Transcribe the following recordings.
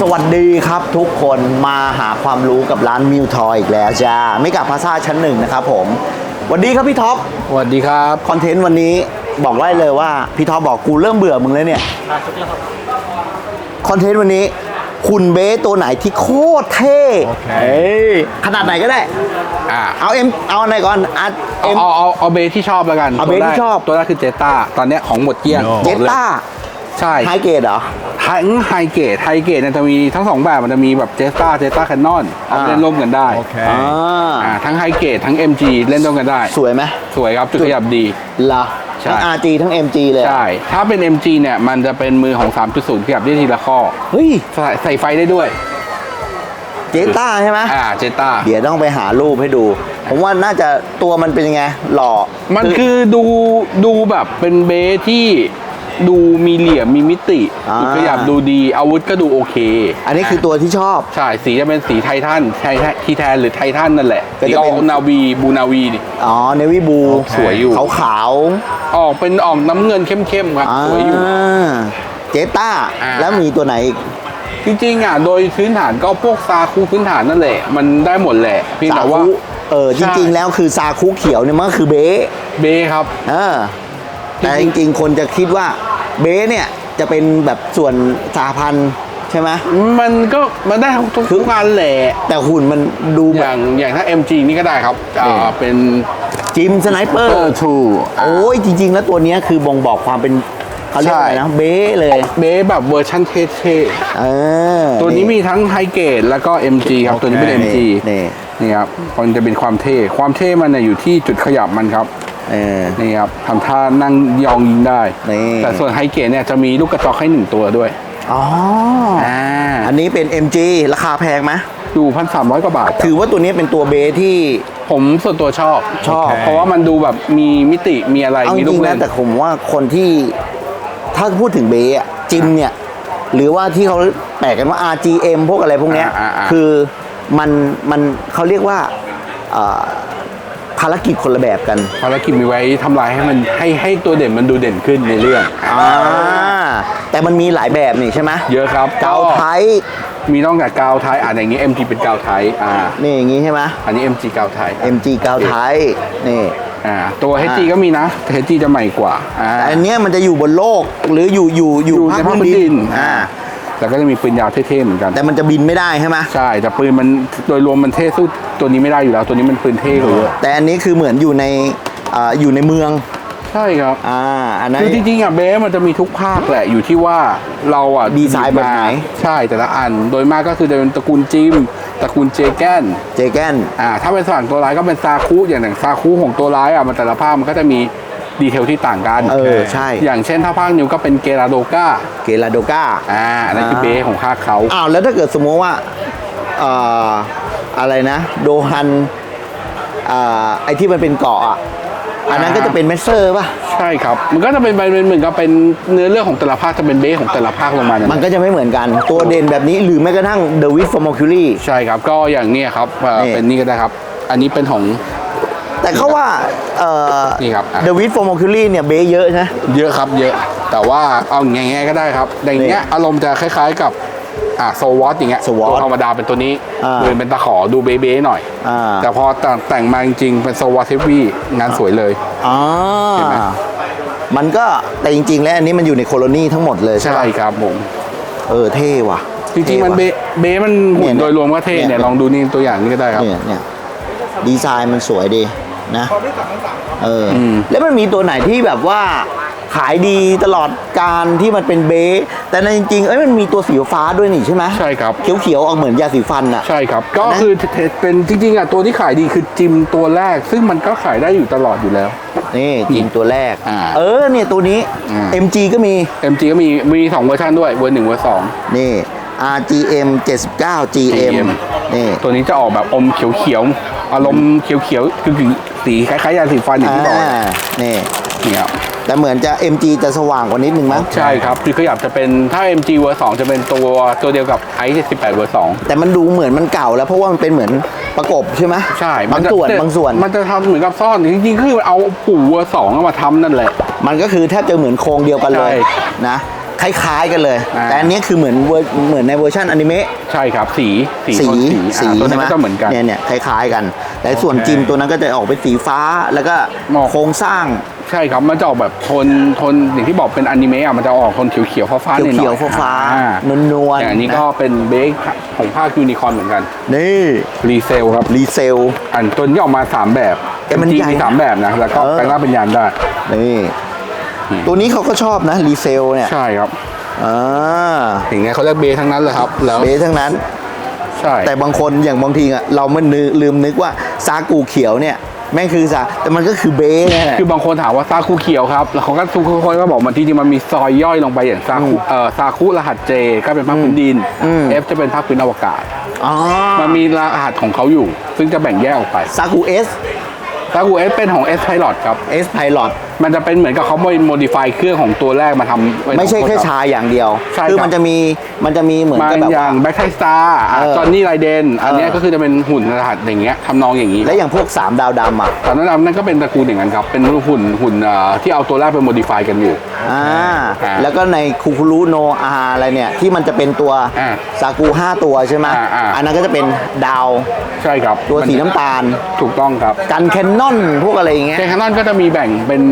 สวัสดีครับทุกคนมาหาความรู้กับร้านมิวทอยอีกแล้วจ้าไม่กับพาซาชั้นหนึ่งนะครับผมสวัสดีครับพี่ท็อปสวัสดีครับ คอนเทนต์วันนี้บอกได้เลยว่าพี่ท็อปบอกกูเริ่มเบื่อมึงแล้วเนี่ยคอนเทนต์วันนี้ คุณเบสตัวไหนที่โคตรเท่โอเคเอ้ยขนาดไหนก็ได้ อ่าเอาเอ็มเอาอันไหนก่อนอัดเอาเอ็มเอาเอาเอาเบสที่ชอบแล้วกันเอาเบสที่ตัวแรกชอบ ตัวแรกคือเจต้าตอนเนี้ยของหมดเกลี้ยงเจบอกเลยต้า ใช่ ไฮเกรดเหรอทั้งไฮเกตไฮเกตเนี่ยจะมีทั้งสองแบบมันจะมีแบบเจต้าเจต้าแคนนอนเอาอ่า เล่นร่วมกันได้อ่าอ่าทั้งไฮเกตทั้ง MG เล่นร่วมกันได้ สวยไหมสวยครับจุดขยับดี เหรอใช่ ทั้ง RG ทั้ง MG เลยใช่ ถ้าเป็น MG เนี่ย มันจะเป็นมือของ 3.0ขยับได้ทีละข้อ เฮ้ย ใส่ใส่ไฟได้ด้วย เจต้าใช่ไหมอ่าเจต้า เดี๋ยวต้องไปหารูปให้ดู ผมว่าน่าจะตัวมันเป็นยังไง หล่อ มันคือดูดูแบบเป็นเบสที่ ดูมีเหลี่ยมมีมิติจุดขยับดูดีอาวุธก็ดูโอเคอันนี้คือตัวที่ชอบ ใช่สีจะเป็นสีไททันไททันทีแทนหรือไททันนั่นแหละก็สีจะอเป็อน กนาวีบูนาวีนี่ อ๋อเนวิบูสวยอยู่ ขาวขาวออกเป็นออกน้ำเงินเข้มๆครับๆอ่าสวยอยู่เจต้า อ่า แล้วมีตัวไหนอีก จริงๆอะโดยพื้นฐานก็พวกซาคูพื้นฐานนั่นแหละ มันได้หมดแหละเพียงซาแต่ว่าคุเออจใช่ ริงๆ แล้วคือซาคุเขียวเนี่ยมันก็คือเบ๊ะเบครับ เออแต่จริงๆ คนจะคิดว่า เบ๊ะเนี่ยจะเป็นแบบส่วนสาพันธุ์ใช่ไหมมันก็มันได้ทุกคือทุกงานแหละแต่หุ่นมันดูอแบบ ย่างอย่างถ้า MG นี่ก็ได้ครับอ่าเออเป็น จิมสไนเปอเอร์อทูโอ้ยจริง ๆ แล้วตัวเนี้ยคือบ่งบอกความเป็นเขาเรียกอะไรนะ เบ๊ะเลย เบแบบเวอร์ชันเท่เออ ๆตัวนี้มีทั้งไฮเกตแล้วก็ MG ครับ ตัวนี้เป็น MG นี่ นี่ครับมันจะเป็นความเท่ ความเท่มันน่ะอยู่ที่จุดขยับมันครับ เออ นี่ครับทำท่านั่งยองยิงได้ นี่ แต่ส่วนไฮเกตเนี่ยจะมีลูกกระจอกให้หนึ่งตัวด้วย อ๋ออ่า อันนี้เป็น MG ราคาแพงไหมอยู่พันสามร้อยกว่าบาท ถือว่าตัวนี้เป็นตัวเบสที่ ผมส่วนตัวชอบชอบ เพราะว่ามันดูแบบมีมิติมีอะไรเอาจมีลูริกงๆเล่นะน แต่ผมว่าคนที่ถ้าพูดถึงเบสอะจิมเนี่ยหรือว่าที่เขาแปลกกันว่า RGM พวกอะไรพวกเนี้ยอ่าอ่าอ่า คือมันมันเขาเรียกว่าเอ่อ ภารกิจคนละแบบกัน ภารกิจมีไว้ทำลายให้มันให้ให้ตัวเด่นมันดูเด่นขึ้นในเรื่องอ่าแต่มันมีหลายแบบนี่ใช่ไหมเยอะครับเกาไทยมีนอกจากกาวไทยอ่านอย่างนี้ MG เป็นกาวไทยอ่านี่อย่างงี้ใช่ไหมอันนี้ MG กาวไทย MG เกาไทยนี่อ่าตัว HG ก็มีนะแต่ HG จะใหม่กว่าอ่าแต่อันเนี้ยมันจะอยู่บนโลกหรืออยู่อยู่อยู่อยู่ในภาคพื้นดินอ่า แล้วก็จะมีปืนยาวเท่ๆเหมือนกัน แต่มันจะบินไม่ได้ใช่ไหมใช่แต่ปืนมันโดยรวมมันเท่สู้ตัวนี้ไม่ได้อยู่แล้ว ตัวนี้มันปืนเท่กว่าเยอะแต่อันนี้คือเหมือนอยู่ในอ่าอยู่ในเมืองใช่ครับอ่าอันนั้น คือจริงๆอะเบสมันจะมีทุกภาคแหละอยู่ที่ว่าเราอะดีไซน์แบบไหน ใช่แต่ละอันโดยมากก็คือจะเป็นตระกูลจิมตระกูลเจแกนเจแกนอ่าถ้าเป็นฝั่งตัวร้ายก็เป็นซาคุอย่างอย่างซาคุของตัวร้ายอะมันแต่ละภาคมันก็จะมี ดีเทลที่ต่างกันเออใช่ อย่างเช่นถ้าภาคนิวก็เป็นเกราโดกาเกลาโดกาอ่าอันนั่นคือเบสของภาคเขาอ้าวแล้วถ้าเกิดสมมติว่าเอ่ออะไรนะ โดฮันอ่าไอที่มันเป็นเกาะอะอันนั้นก็จะเป็นเมสเซอร์ป่ะใช่ครับ มันก็จะเป็นเป็นเหมือนกับเป็นเนื้อเรื่องของแต่ละภาคจะเป็นเบสของแต่ละภาคลงมาเนี่ยมันก็จะไม่เหมือนกัน ตัวเด่นแบบนี้หรือแม้กระทั่งเดวิดฟอร์มอคิลี่ใช่ครับ ก็อย่างเนี้ยครับเอ่อนี่เป็นนี่ก็ได้ครับ อันนี้เป็นของ แต่เขาว่าเอ่อนี่ครับอะ เดวิดฟอร์มอคิลี่เนี่ยเบสเยอะใช่ไหมเยอะครับเยอะ แต่ว่าเอาอย่างไงก็ได้ครับอย่างเงี้ยอารมณ์จะคล้ายๆกับอ่าโซวอตอย่างเงี้ย SWAT ตัวธรรมดาเป็นตัวนี้อ่าเดินเป็นตะขอดูเบ๊ๆหน่อย อ่า แต่พอแต่งแต่งมาจริงๆเป็นโซวอตเทฟวี่งานสวยเลย อ่าเห็นไหม มันก็แต่จริง ๆ แล้วอันนี้มันอยู่ในโคโลนีทั้งหมดเลยใช่ใช่ไหมครับผม เออเท่ว่ะจริงๆมันเท่เบว่ะ เบมันหุ่นเนี่ยโดยรวมก็เท่เนี่เนี่ยยลองดูนี่ตัวอย่างนี้ก็ได้ครับ เนี่ยเนี่ยดีไซน์มันสวยดี นะเอออมแล้วมันมีตัวไหนที่แบบว่าขายดีตลอดการที่มันเป็นเบสแต่ในจริงๆเอ้ยมันมีตัวสีฟ้าด้วยนี่ใช่ไหมใช่ครับ เขียวๆออกเหมือนยาสีฟันอะใช่ครับ ก็นะคือเทเป็นจริงๆอะตัวที่ขายดีคือจิมตัวแรก ซึ่งมันก็ขายได้อยู่ตลอดอยู่แล้ว นี่จิมตัวแรกอ่าเออเนี่ยตัวนี้อ่า MG ก็มี MG ก็มีมีสองเวอร์ชันด้วยเวอร์หนึ่งเวอร์สองนี่ RGM 79 GM GM นี่ตัวนี้จะออกแบบอมเขียวๆ อารมณ์เขียวๆคือสีคล้ายๆยาสีฟันอย่างที่บอกอ่านี่เนี่ยครับแต่เหมือนจะ MG จะสว่างกว่านิดนึงมั้งใช่ครับคือขยับจะเป็นถ้า MG เวอร์สองจะเป็นตัวตัวเดียวกับไอซ์18เวอร์สองแต่มันดูเหมือนมันเก่าแล้วเพราะว่ามันเป็นเหมือนประกบใช่ไหมใช่บางจะส่วนบางส่วน มันจะทำเหมือนกับซ่อนจริงๆคือเอาปู่เวอร์สองเอามาทำนั่นแหละ มันก็คือแทบจะเหมือนโครงเดียวกันเลยใช่นะ คล้ายๆกันเลย อ่า แต่อันเนี้ยคือเหมือนเวอร์เหมือนในเวอร์ชันอนิเมะ ใช่ครับสีสีสีโทนสีสีอ่าตัวใช่นั้นไหมก็จะเหมือนกันเนี่ยเนี่ยคล้ายๆกัน แต่ส่วนโอเคจิมตัวนั้นก็จะออกเป็นสีฟ้าแล้วก็หมอก โครงสร้างใช่ครับมันจะออกแบบโทนโทนอย่างที่บอกเป็นอนิเมะอะมันจะออกโทนเขียวๆฟ้าๆหน่อยๆเขียวๆฟ้าอ่ๆนวลๆอย่างอันนี้ก็เป็นเบคของภาคยูนิคอร์นเหมือนกันนี่รีเซลครับรีเซล อันตัวนี้ออกมา 3 แบบแต่มันจริงใหญ่ๆมีนะสามแบบนะแล้วก็เออแปลงร่างเป็นยานได้ นี่อืม ตัวนี้เขาก็ชอบนะรีเซลเนี่ยใช่ครับอ่าอย่างเงี้ยเขาเรียกเบทั้งนั้นเลยครับแล้วเบสทั้งนั้นใช่แต่บางคนอย่างบางทีอะเรามันนึกลืมนึกว่าซากูเขียวเนี่ยแม่งคือซาแต่มันก็คือเบสนั่นแหละคือบางคนถามว่าซาคุเขียวครับ แล้วเขาก็ทุกคนก็บอกมันที่จริงมันมีซอยย่อยลงไปอย่างซาคุเอ่อซาคุรหัสเจก็เป็นภาคพื้นดินอืม F จะเป็นภาคพื้นอวกาศอ๋อมันมีรหัสของเขาอยู่ ซึ่งจะแบ่งแยกออกไปซากูเอสซาคุ S เป็นของ S Pilot ครับเอสไพลอต มันจะเป็นเหมือนกับเขาโมดิฟายเครื่องของตัวแรกมาทำว้ไม่ใช่แค่รับ ชาอย่างเดียว ใช่คือครับ มันจะมีมันจะมีเหมือนมากับแบบอว่าย่า งแบ็คไทสตาร์เออจอห์นนี่ไรเดนอันเนี้ยเออ ก็คือจะเป็นหุ่นรหัสอย่างเงี้ยทำนองอย่างนี้และอย่างพวกสามดาวดำอะตอนนั้นนั่นก็เป็นตระกูลอย่างนั้นครับ เป็นหุ่นหุ่นเอ่อที่เอาตัวแรกไปโมดิฟายกันอยู่ อ่าอ่าแล้วก็ในคูคุรุโนอาอะไรเนี่ยที่มันจะเป็นตัวอ่าซากู5ตัวใช่ไหมอ่าอ่าอันนั้นก็จะเป็นดาวใช่ครับตัวสีน้ำตาล ถูกต้องครับ กันแคนนอนพวกอะไรอย่างเงี้ยแกนแคนนอนก็จะมีแบ่งเป็น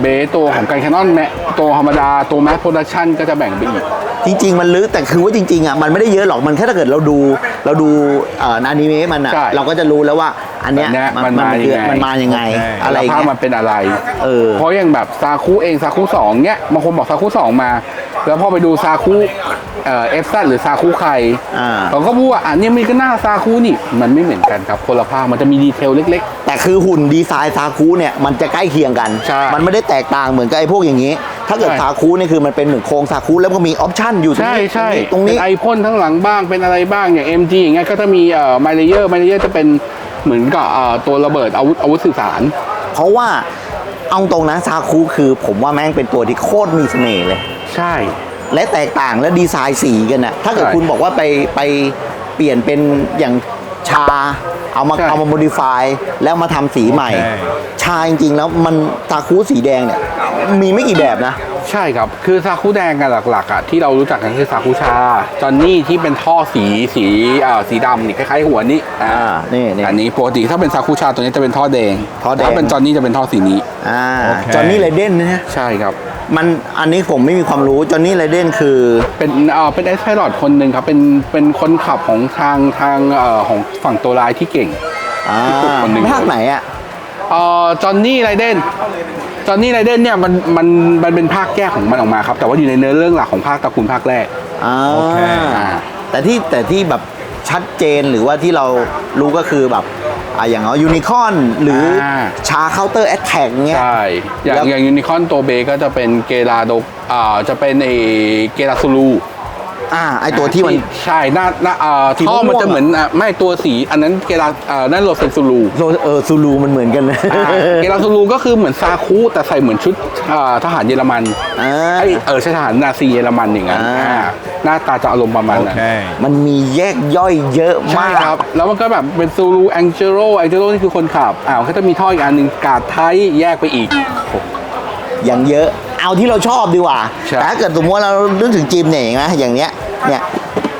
เบสตัวของการแคนนอนแมตัวธรรมดาตัวแมสโปรดักชันก็จะแบ่งไปอีก จริง ๆ มันลึกแต่คือว่าจริงๆอะมันไม่ได้เยอะหรอกมันแค่ถ้าเกิดเราดูเราดูเอ่ออนิเมะมันอะใช่ เราก็จะรู้แล้วว่าอันเนี้ยแบบเนี้ยมันมาคือยังไงมันมายังไงโอเคอะไรอย่างภาพเงี้ยมันเป็นอะไร เออ เพราะอย่างแบบซาคุเองซาคุสองเนี้ยบางคนบอกซาคุสองมา แล้วพอไปดูซาคุเอ่อฟซหรือซาคุใครอ่า เขาก็พูดว่าอันนี้มันก็หน้าซาคุนี่ มันไม่เหมือนกันครับคนละภาคมันจะมีดีเทลเล็ก แต่คือหุ่นดีไซน์ซาคุเนี่ยมันจะใกล้เคียงกัน ใช่ มันไม่ได้แตกต่างเหมือนกับไอ้พวกอย่างนี้ ถ้าเกิดใช่ซาคุนี่คือมันเป็นเหมือนโครงซาคุแล้วก็มีออปชั่นอยู่ๆตรงใช่นี้ใช่ตรงนี้ เป็นไอพ่นทั้งหลังบ้างเป็นอะไรบ้างอย่าง MG อย่างเงี้ยก็จะมีเอ่อไมเลเยอร์ไมเลเยอร์จะเป็นเหมือนกับเอ่อตัวระเบิดอาวุธอาวุธสื่อสาร เพราะว่าเอาตรงนะซาคุคือ ผมว่าแม่งเป็นตัวที่โคตรมีเสน่ห์เลย ใช่ และแตกต่างและดีไซน์สีกันนะถ้าเกิดใช่ คุณบอกว่าไปไปเปลี่ยนเป็นอย่างชา เอามาใช่เอามาโมดิฟายแล้วมาทำสีใหม่ โอเค ชาจริงๆแล้วมันซาคุสีแดงเนี่ยมีไม่กี่แบบนะ ใช่ครับ คือซาคุแดงกันหลักๆอะที่เรารู้จักกันคือซาคุชา จอนนี่ที่เป็นท่อสีสีเอ่อสีดำนี่คล้ายๆหัวนี้อ่าอ่านี่นี่อันนี้ปกติถ้าเป็นซาคุชาตัวนี้จะเป็นท่อแดงท่อแดง ถ้าเป็นจอนนี่จะเป็นท่อสีนี้ อ่าโอเค จอห์นนี่ไรเดนนะฮะใช่ครับ มันอันนี้ผมไม่มีความรู้จอห์นนี่ไรเดนคือ เป็นเอ่อเป็นเอสไพลอตคนหนึ่งครับ เป็นเป็นคนขับของทางทางเอ่อของฝั่งตัวร้ายที่เก่งอ่าคนหนึ่ง ภาคไหนอะ เอ่อจอนนี่ไรเดนจอนนี่ไรเดนเนี่ยมันมันมันเป็นภาคแยกของมันออกมาครับ แต่ว่าอยู่ในเนื้อเรื่องหลักของภาคตระกูลภาคแรก อ่าโอเคแต่ที่แต่ที่แบบชัดเจนหรือว่าที่เรารู้ก็คือแบบอะอย่างเอายูนิคอนหรืออา ชาเคาน์เตอร์แอตแทกเงี้ย ใช่ อย่าแล้งวอย่างยูนิคอนตัวเบก็จะเป็นเกราโดอ่าจะเป็นไอเกราซูลู อ่าไอตัวที่มัน ใช่หน้าหน้าอ่าสีท่อมันม่วงๆจะเหมือนอะไม่ตัวสีอันนั้นเกราอ่านั่นโรเซนซูลูโซเออซูลูมันเหมือนกันเลยอ่าเกราซูลูก็คือเหมือนซาคุแต่ใส่เหมือนชุดอ่าทหารเยอรมันอ่า ไอยเออใช่ทหารนาซีเยอรมันอย่างนั้นอ่า อ่าหน้าตาจะอารมณ์ประมาณนั้น Okay. มันมีแยกย่อยเยอะใช่มาก ครับ แล้วมันก็แบบเป็นซูลูแองเจโรแองเจโรนี่คือคนขับอ่าก็จะมีท่ออีกอันหนึ่งกาดไทยแยกไปอีก อย่างเยอะ เอาที่เราชอบดีกว่าใช่ แต่ถ้าเกิดสมมติว่าเรานึกถึงจิมเนี่ยอย่างนะอย่างเนี้ยเนี่ย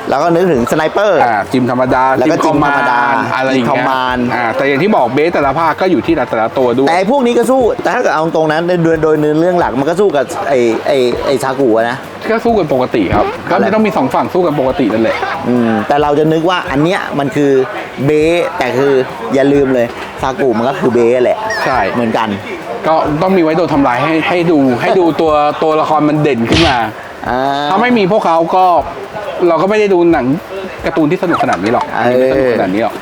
เราก็นึกถึงสไนเปอร์ อ่าจิมธรรมดาแล้วก็จิมธรรมดาอะไรอย่างจิมคอมเงี้ยมานด์ อ่าแต่อย่างที่บอกเบสแต่ละภาคก็อยู่ที่แต่ละตัวด้วย แต่ไอ้พวกนี้ก็สู้ แต่ถ้าเกิดเอาตรงนั้นโดยโดยเนื้อเรื่องหลักมันก็สู้กับไอ้ไอ้ไอ้ซากุอะนะ ก็สู้กันปกติครับก็อะไรไม่ต้องมีสองฝั่งสู้กันปกตินั่นแหละ อืมแต่เราจะนึกว่าอันเนี้ยมันคือเบสแต่คืออย่าลืมเลยซากุมันก็คือเบสแหละใช่ เหมือนกัน ก็ต้องมีไว้โดนทำลายให้ให้ดูให้ดูตัวตัวละครมันเด่นขึ้นมา อ่า ถ้าไม่มีพวกเขาก็เราก็ไม่ได้ดูหนังการ์ตูนที่สนุกขนาดนี้หรอกเออ ไม่สนุกขนาดนี้หรอก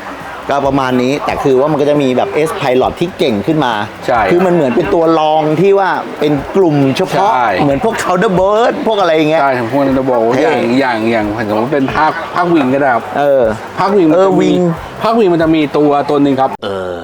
ก็ประมาณนี้แต่คือว่ามันก็จะมีแบบเอสไพลอตที่เก่งขึ้นมา ใช่คือมันเหมือนเป็นตัวรองที่ว่าเป็นกลุ่มเฉพาะ ใช่ เหมือนพวกคา u เดอร์เบิร์ดพวกอะไรอย่างเงี้ย ใช่ทั้งพวกนั้นจะบอกเท่อย่างอย่างอย่างสมมติเป็นภาคภาควิงก็ได้ครับเออ ภาควิงมันเออจะมีวิง ภาควิงมันจะมีตัวตัวหนึ่งครับ เออ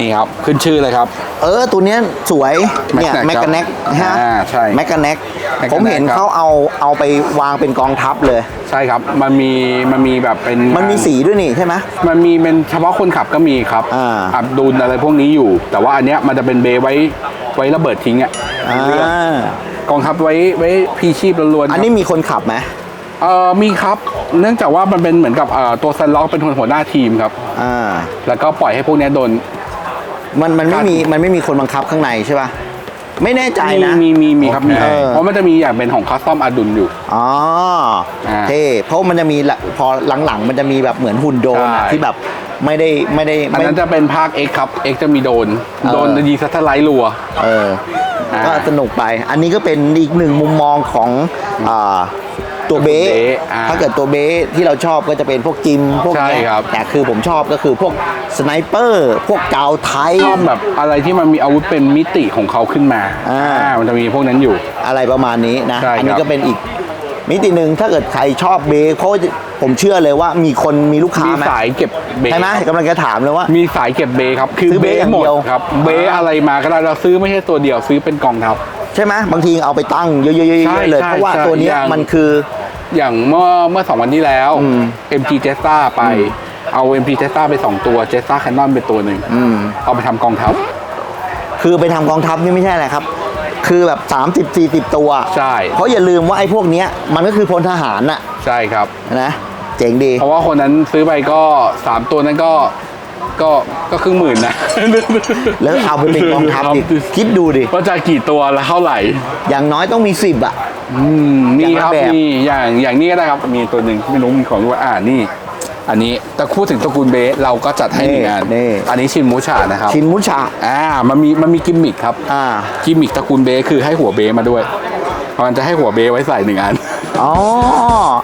นี่ครับ ขึ้นชื่อเลยครับ เออ ตัวเนี้ยสวย เนี่ยแม Mechanic กกาเน็กฮะอ่าใช่แมกกาเน็ก Mechanic ผมเห็นครับเขาเอาเอาไปวางเป็นกองทัพเลย ใช่ครับ มันมีมันมีแบบเป็นมันมีสีด้วยนี่ใช่ไหมมันมีเป็นเฉพาะคนขับก็มีครับอ่าอับดุลอะไรพวกนี้อยู่ แต่ว่าอันเนี้ยมันจะเป็นเบไว้ไว้ระเบิดทิ้งอะอ่ากองทัพไว้ไว้พีชีพล้วนๆอันนี้มีคนขับไหมเอ่อมีครับ เนื่องจากว่ามันเป็นเหมือนกับเอ่อตัวซันล็อกเป็นคนหัวหน้าทีมครับ อ่า แล้วก็ปล่อยให้พวกเนี้ยโดน มันมันไม่มีมันไม่มีคนบังคับข้างในใช่ป่ะไม่แน่ใจมีนะมีมีมีครับมีเออเพราะมันจะมีอย่างเป็นของคัสตอมอาดุลอยู่อ๋ออ่าเท่เพราะมันจะมีละพอหลังๆ มันจะมีแบบเหมือนหุ่นโดรนอะใช่ที่แบบไม่ได้ไม่ได้อันไม่นั้นจะเป็นภาค X ครับ X จะมีโดนเออโดนยิงซัตเทอร์ไลท์รัว เอออ่าก็สนุกไป อันนี้ก็เป็นอีกหนึ่งมุมมองของอ่า ตัวเบสตัวเบสอ่าถ้าเกิดตัวเบสที่เราชอบก็จะเป็นพวกจิมพวกเนี้ใช่ยครับแต่คือผมชอบก็คือพวกสไนเปอร์พวกกาวไทยชอบแบบอะไรที่มันมีอาวุธเป็นมิติของเขาขึ้นมาอ่าอ่ามันจะมีพวกนั้นอยู่อะไรประมาณนี้นะใช่ครับอันี้ก็เป็นอีกมิติหนึ่งถ้าเกิดใครชอบเบสเพราะว่าผมเชื่อเลยว่ามีคนมีลูกค้ามีไหมสายเก็บเบใช่ไหมครับกำลังจะถามเลยว่า มีสายเก็บเบครับ คือซื้อเบเบอย่างหมดเดียวครับเบอะไรมาก็ได้เราซื้อไม่ใช่ตัวเดียวซื้อเป็นกองทัพใช่ไหมบางทีเอาไปตั้งเยอะๆใช่ๆๆเลยใช่เพราะว่าใช่ตัวเนี้ยอย่างมันคือ อย่างเมื่อเมื่อสองวันที่แล้ว อืม MG j e s t a ไป เอา MG j e s t a ไปสองตัว j e s t a Canon เป็นตัวหนึ่งอืม เอาไปทำกองทัพ คือไปทำกองทัพนี่ไม่ใช่อะไรครับ คือแบบ 30 40 ตัว ใช่ เพราะอย่าลืมว่าไอ้พวกเนี้ยมันก็คือพลทหารน่ะใช่ครับ นะ เจ๋งดี เพราะว่าคนนั้นซื้อไปก็ 3 ตัวนั้นก็ ก็ก็ครึ่งหมื่นนะแล้วเอาไปเป็นกองทัพอีกคิดดูดิว่าจะกี่ตัวแล้วเท่าไหร่ อย่างน้อยต้องมี10อะอืมนี่ครับอย่างละแบบนี่อย่างอย่างนี้ก็ได้ครับ มีตัวหนึ่งไม่รู้มีของด้วยอ่านี่ อันนี้แต่พูดถึงตระกูลเบสเราก็จัดให้หนึ่งงานนี่อันนี้ชินมูชานะครับ ชินมุชาอ่ามันมีมันมีกิมมิคครับอ่ากิมมิคตระกูลเบสคือให้หัวเบสมาด้วยมันจะให้หัวเบสไว้ใส่หนึ่งอัน อ๋อ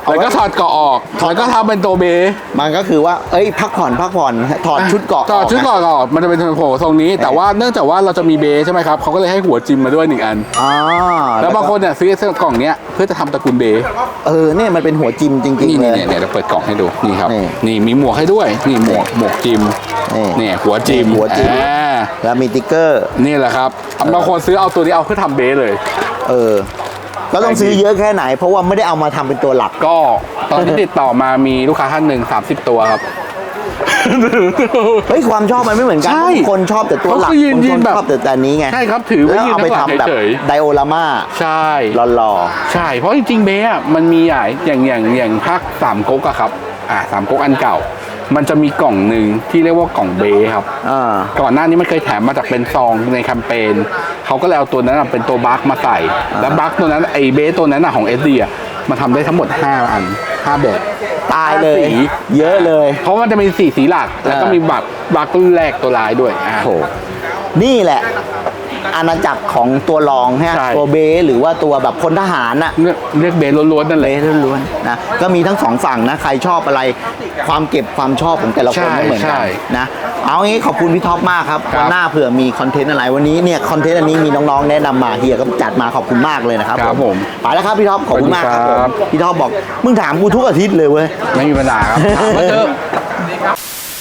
เอาแล้วไว้ก็ถอดเกาะออกแล้วก็ทำเป็นตัวเบสมันก็คือว่า เอ้ย พักผ่อนพักผ่อนถอดชุดเกราะถอดชุดกเกาะออกมันจะเป็นโผล่ทรงนี้ แต่ว่าเนื่องจากว่าเราจะมีเบสใช่ไหมครับเขาก็เลยให้หัวจิมมาด้วยหนึ่งอัน อ๋อแล้วบางคนเนี่ยซื้อกล่องเนี้ยเพื่อจะทำตระกูลเบสเออเนี่ยมันเป็นหัวจิมจริง นี่ๆ เลนี่ย เนี่ยเดี๋ยวเราเปิดกล่องให้ดูนี่ครับ นี่นี่มีหมวกให้ด้วย นี่หมวกหมวกจิมนี่เนี่ยหัวจิมหัวจิม อ่าแล้วมีติ๊กเกอร์ นี่แหละครับบางคนซื้อเอาตัวนี้เอาเพื่อทำเบสเลย เออ ก็ต้องซื้อเยอะแค่ไหน เพราะว่าไม่ได้เอามาทำเป็นตัวหลัก ก็ตอนที่ติดต่อมามีลูกค้าท่านหนึ่ง30 ตัวครับเฮ้ยความชอบมันไม่เหมือนกันใช่บางคนชอบแต่ตัวหลักเขาก็ยืนบางยืคนนแบบชอบแต่แต่นี้ไงใช่ครับถือไว้แล้วยืนเอาไปข้างหลังทำแบบเฉยไดโอรามาๆใช่หล่อใช่เพราะจริงๆเบสอะมันมีอย่างอย่างอย่างอย่างภาคสามก๊กอะครับอ่าสามก๊กอันเก่า มันจะมีกล่องหนึ่งที่เรียกว่ากล่องเบสครับๆอ่า ก่อนหน้านี้มันเคยแถมมาจากเป็นซองในแคมเปญเขาก็เลยเอาตัวนั้นอะเป็นตัวบัคมาใส่ แล้วบัคตัวนั้นไอเบสตัวนั้นอะของเอสดีอะมันทำได้ทั้งหมด 5 อัน5แบบตายเลย ห้สีเยอะเลย เพราะมันจะมีสีสีหลัก แล้วก็อ่ามีมีบัตรบัครุ่นแรกตัวลายด้วยอ่าโห นี่แหละ อาณาจักรของตัวรองฮะใช่ ตัวเบสหรือว่าตัวแบบพลทหารน่ะ เรียกเรียกเบสล้วนๆนั่นเบเลยสล้วนๆนะก็มีทั้งสองฝั่งนะ ใครชอบอะไรความเก็บความชอบของแต่ละคนใช่ไม่เหมือนใช่กันนะ เอางี้ขอบคุณพี่ท็อปมากครับครับวันหน้าเผื่อมีคอนเทนต์อะไรวันนี้เนี่ยคอนเทนต์อันนี้มีน้องๆแนะนำมาเฮียก็จัดมาขอบคุณมากเลยนะครับครับผมไปแล้วครับพี่ท็อปขอบคุณมากครับสวัสดีผครับมพี่ท็อปบอกมึงถามกูทุกอาทิตย์เลยเว้ย ไม่มีปัญหาครับถามมาเถอะ